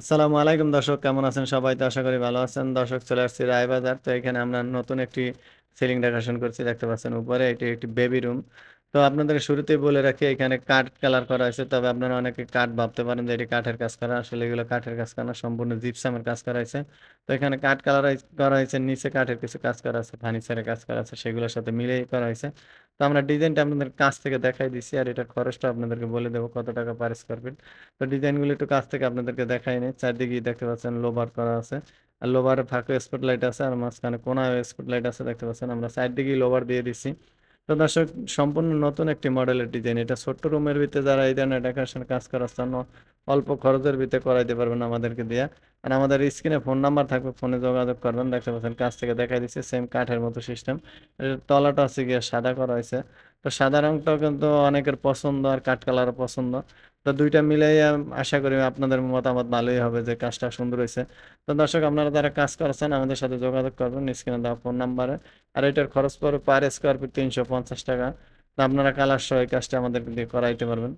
আসসালামু আলাইকুম দর্শক, কেমন আছেন সবাই? তো আশা করি ভালো আছেন। দর্শক, চলে আসছি রায়বাজার। তো এখানে আমরা নতুন একটি সিলিং ডেকোরেশন করছি, দেখতে পাচ্ছেন উপরে এটি একটি বেবি রুম। তো আপনাদের শুরুতেই বলে রাখি, এখানে কাঠ কালার করা হয়েছে, তবে আপনারা অনেকে কাঠ ভাবতে পারেন যে এটি কাঠের কাজ করা। আসলে এগুলো কাঠের কাজ করা সম্পূর্ণ জিপসামের কাজ করা হয়েছে। তো এখানে কাঠ কালার করা হয়েছে, নিচে কাঠের কিছু কাজ করা আছে, ফার্নিচারের কাজ করা আছে, সেগুলোর সাথে মিলেই করা হয়েছে। তো আমরা ডিজাইনটা আপনাদের কাছ থেকে দেখাই দিচ্ছি আর এটার খরচটা আপনাদেরকে বলে দেবো কত টাকা পার স্কোয়ার ফিট তো ডিজাইনগুলো একটু কাছ থেকে আপনাদেরকে দেখাই নেই চারদিকেই দেখতে পাচ্ছেন লোবার করা আছে, আর লোবারে ফাঁকে স্পট লাইট আছে, আর মাঝখানে কোনায় স্পট লাইট আছে, দেখতে পাচ্ছেন। আমরা সাইড দিকেই লোবার দিয়ে দিচ্ছি তো দর্শক, সম্পূর্ণ নতুন একটি মডেলের ডিজাইন এটা ছোট্ট রুমের ভিতরে যারা এই ধরনের ডেকোরেশন কাজ করার জন্য অল্প খরচের ভিতরে করাইতে পারবেন আমাদেরকে দিয়ে। আর আমাদের স্ক্রিনে ফোন নাম্বার থাকবে ফোনে যোগাযোগ করবেন। দেখতে পাচ্ছেন, কাছ থেকে দেখাই দিচ্ছে সেম কাঠের মতো সিস্টেম তলাটা আছে গিয়ে সাদা করা হয়েছে। তো সাদা কিন্তু অনেকের পছন্দ আর কাঠ কালার পছন্দ। তো দুইটা মিলাই আশা করি আপনাদের মতামত ভালোই হবে যে কাজটা সুন্দর হয়েছে। তো দর্শক, আপনারা যারা কাজ করছেন আমাদের সাথে যোগাযোগ করবেন স্ক্রিনে দেওয়া ফোন নাম্বারে। আর এটার খরচ পড়বে পার স্কোয়ার ফিট তিনশো পঞ্চাশ টাকা। তো আপনারা কালার সহ এই কাজটা আমাদের দিয়ে করাইতে পারবেন।